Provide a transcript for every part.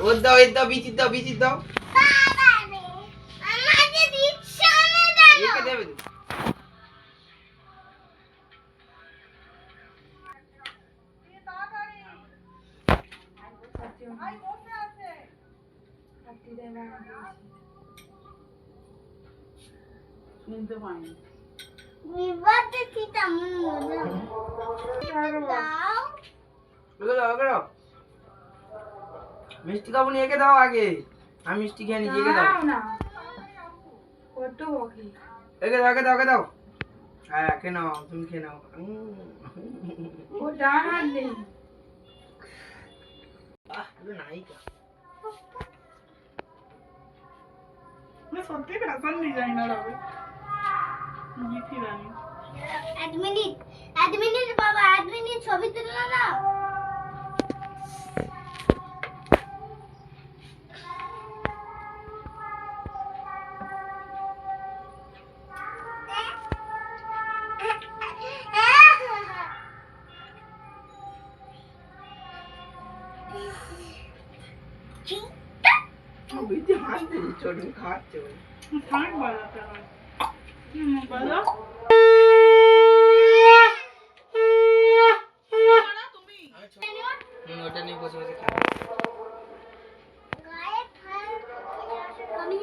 ওর দাও এর দাও বিচির দাও বিচির দাও। শুনতে পাইনি। বিবাদে চিতা মজা। দাও। দাও দাও মিষ্টি খাব নি একে দাও আগে। আমি মিষ্টি খেয়ে নিচ্ছি একে দাও। না। কত বকে। একে দাও একে দাও একে দাও। হ্যাঁ খেয়ে নাও তুমি খেয়ে নাও। ও ডান হাত নেই আহ, নায়িকা। সত্যি ফ্যাশন ডিজাইনার হবে। জিতি রানী এক মিনিট এক মিনিট বাবা এক মিনিট ছবি তুলো না ও, বেশি হাসতে দিচ্ছ, তুমি খাওয়াচ্ছে বলে। হয় ওটা নিয়ে বসে বসে খাও। গায়ে ঠাল আমি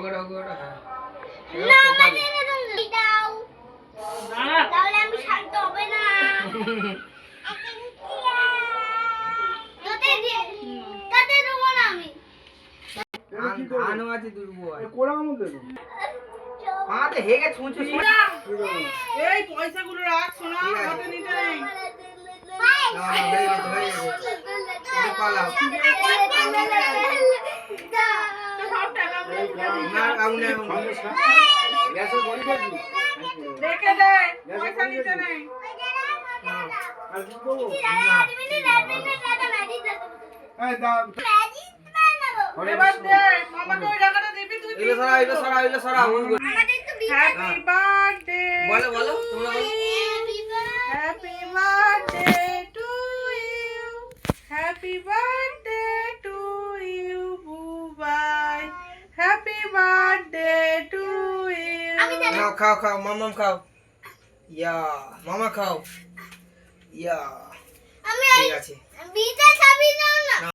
ওকে দাও, হ্যাঁ। না এবার কপালে। দাও তাহলে আমি শান্ত হবে না না এই পয়সাগুলো রাখ সোনা হাতে নিতে নেই না, হ্যাপি বার্থডে। বলো, বলো, তোমরা হ্যাপি বার্থডে টু ইউ নাও, খাও খাও মামাম খাও। ইয়া মামা খাও। ইয়া। আমি ঠিক আছে। বিটা ছাবি না।